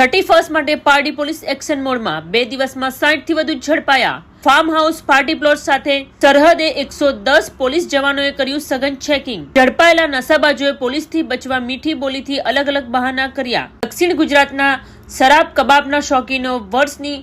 Thirty first માટે Pardi police action મોડમાં બે દિવસમાં સાઠથી વધુ ઝડપાયા. ફાર્મ હાઉસ પાર્ટી પ્લોટ સાથે સરહદે એકસો દસ પોલીસ જવાનોએ કર્યું સઘન ચેકિંગ ઝડપાયેલા નશાબાજોએ પોલીસથી બચવા મીઠી બોલીથી અલગ અલગ બહાના કર્યા. દક્ષિણ ગુજરાતના શરાબ કબાબના શોખીનો વર્ષની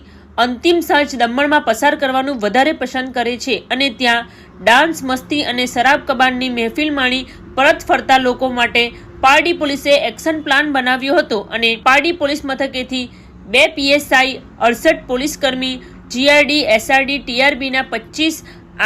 અંતિમ સાંજ દમણમાં પસાર કરવાનું વધારે પસંદ કરે છે અને ત્યાં ડાન્સ, મસ્તી અને શરાબ કબાબની મહેફિલ માણી પરત ફરતા લોકો માટે પારડી પોલીસે એક્શન પ્લાન બનાવ્યો હતો અને પારડી પોલીસ મથકેથી બે પીએસઆઈ, અડસઠ પોલીસકર્મી, જીઆરડી, એસઆરડી, ટીઆરબીના પચીસ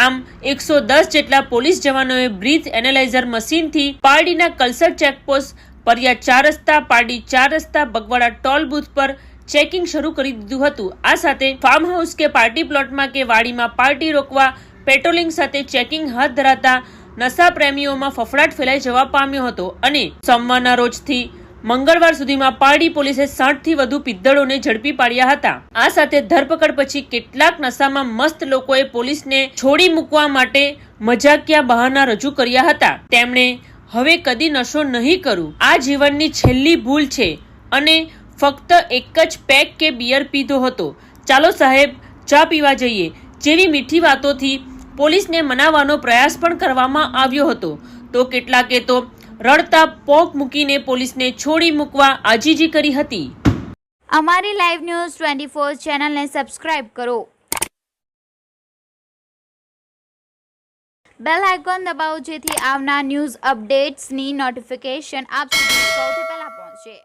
આમ એકસો દસ જેટલા પોલીસ જવાનોએ બ્રીથ એનાલાઇઝર મશીનથી પારડીના કલ્સર ચેકપોસ્ટ પરિયા ચાર રસ્તા, પારડી ચાર રસ્તા, બગવાડા ટોલ બૂથ પર ચેકિંગ શરૂ કરી દીધું હતું. આ સાથે ફાર્મ હાઉસ કે પાર્ટી પ્લોટમાં કે વાડીમાં પાર્ટી રોકવા, પેટ્રોલિંગ સાથે ચેકિંગ હાથ ધરાતા નશા પ્રેમીઓમાં ફફડાટ ફેલાઈ જવા પામ્યો હતો અને સોમવારના રોજથી મંગળવાર સુધીમાં પારડી પોલીસે સાઠથી વધુ પિદ્દળોને ઝડપી પાડ્યા હતા. આ સાથે ધરપકડ પછી કેટલાક નશામાં મસ્ત લોકોએ પોલીસને છોડી મૂકવા માટે મજાકિયા બહાના રજૂ કર્યા હતા. તેમણે, હવે કદી નશો નહીં કરું. આ જીવનની છેલ્લી ભૂલ છે અને ફક્ત એક જ પેક કે બિયર પીધો હતો. ચાલો સાહેબ, ચા પીવા જઈએ. જેવી મીઠી વાતોથી પોલીસને મનાવવાનો પ્રયાસ પણ કરવામાં આવ્યો હતો. તો કેટલાકે તો રડતા પોક મૂકીને પોલીસને છોડી મૂકવા આજીજી કરી હતી. અમારી લાઈવ ન્યૂઝ ટ્વેન્ટી ફોર ચેનલને સબસ્ક્રાઇબ કરો. બેલ આઇકોન દબાવો જેથી આવનાર ન્યૂઝ અપડેટ્સની નોટિફિકેશન આપ સુધી સૌથી પહેલા પહોંચે.